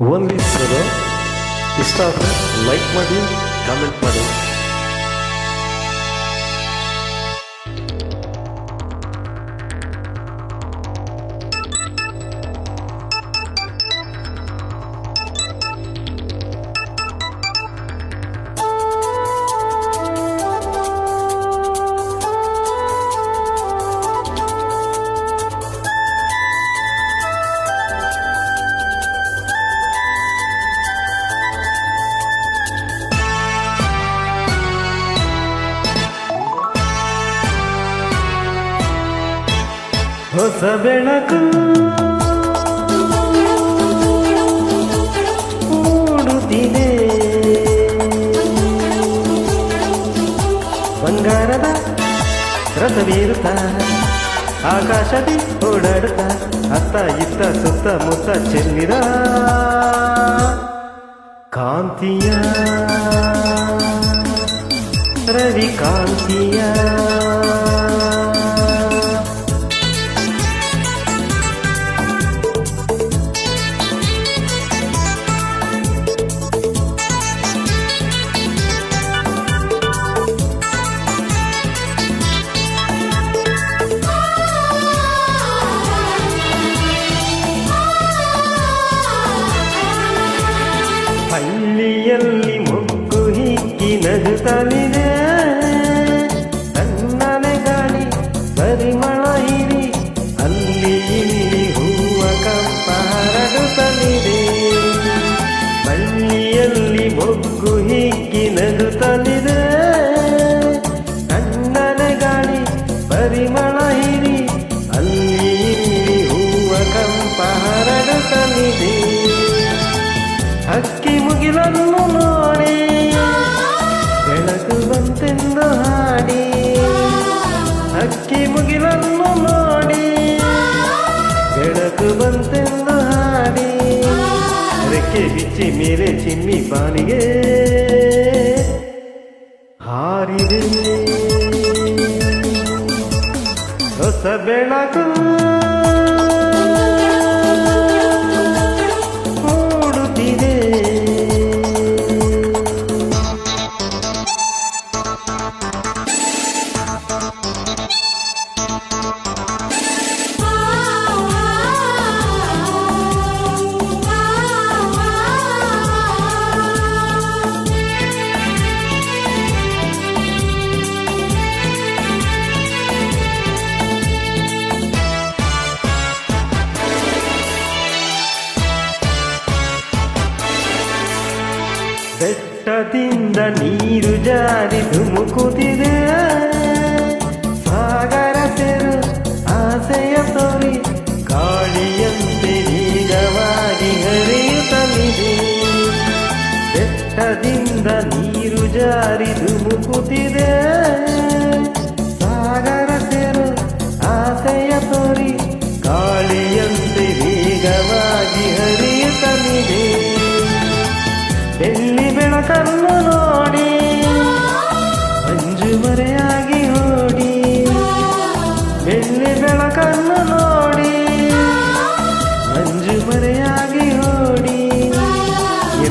Only ಇಷ್ಟ ಆದರೆ like ಮಾಡಿ ಕಾಮೆಂಟ್ ಮಾಡಿ ಹೊಸ ಬೆಳಕು. ಮೂಡುತ್ತಿದೆ. ಬಂಗಾರದ ರಥವೀರುತ್ತ, ಆಕಾಶದಿ ಓಡಾಡುತ್ತ, ಅತ್ತ ಇತ್ತ ಸುತ್ತ ಮುತ್ತ ಚೆಲ್ಲಿದ ಕಾಂತಿಯ ರವಿ ಕಾಂತಿಯ ನಗುತ್ತಲಿದೆ ತನ್ನನೆ ಗಾಳಿ ಪರಿಮಳ ಇರಿ ಅಲ್ಲಿ ಇಲ್ಲಿ ಹೂವ ಕಂಪ ಹರಡುತ್ತಲಿದೆ. ಬಳ್ಳಿಯಲ್ಲಿ ಬೊಗ್ಗು ಹಿಕ್ಕಿ ಹಕ್ಕಿ ಮುಗಿಲನ್ನು ನೋಡಿ. ಬೆಳಕು ಬಂತೆಂದು ಹಾಡಿ. ರೆಕ್ಕೆ ಬಿಚ್ಚಿ ಮೇಲೆ ಚಿಮ್ಮಿ ಬಾನಿಗೆ. ಹಾರಿದೆ. ಹೊಸ ಬೆಳಕು. ಬೆಟ್ಟದಿಂದ ನೀರು ಜಾರಿ ಧುಮುಕುತ್ತಿದೆ ಸಾಗರ ತೆರು, ಆಸೆಯ ತೋರಿ ಗಾಳಿಯಂತೆ ವೇಗವಾಗಿ ಹರಿಯುತ್ತಲಿದೆ. ಬೆಟ್ಟದಿಂದ ನೀರು ಜಾರಿ ಧುಮುಕುತ್ತಿದೆ ಸಾಗರ ತೆರು, ಆಸೆಯ ತೋರಿ ಗಾಳಿಯಂತೆ ವೇಗವಾಗಿ ಹರಿಯುತ್ತಲಿದೆ. ಬೆಳ್ಳಿ ಬೆಳಕನ್ನು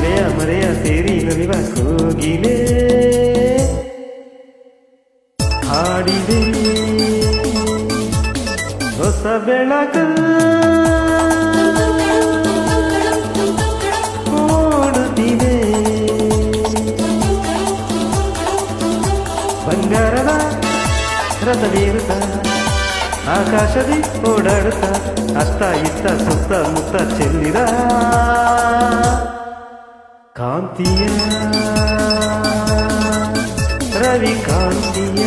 ಎಲೆಯ ಮರೆಯ ಸೇರಿ ನಲಿವ ಕೋಗಿಲೆ. ಹಾಡಿದೆ. ಹೊಸ ಬೆಳಕ ಮೂಡುತ್ತಿದೆ. ಬಂಗಾರದ ರಥವೇರುತ್ತ ಆಕಾಶದಿ ಓಡಾಡುತ್ತ ಅತ್ತ ಇತ್ತ ಸುತ್ತ ಮುತ್ತ ಚೆಲ್ಲಿದ. ಕಾಂತಿಯ ರವಿ ಕಾಂತಿಯ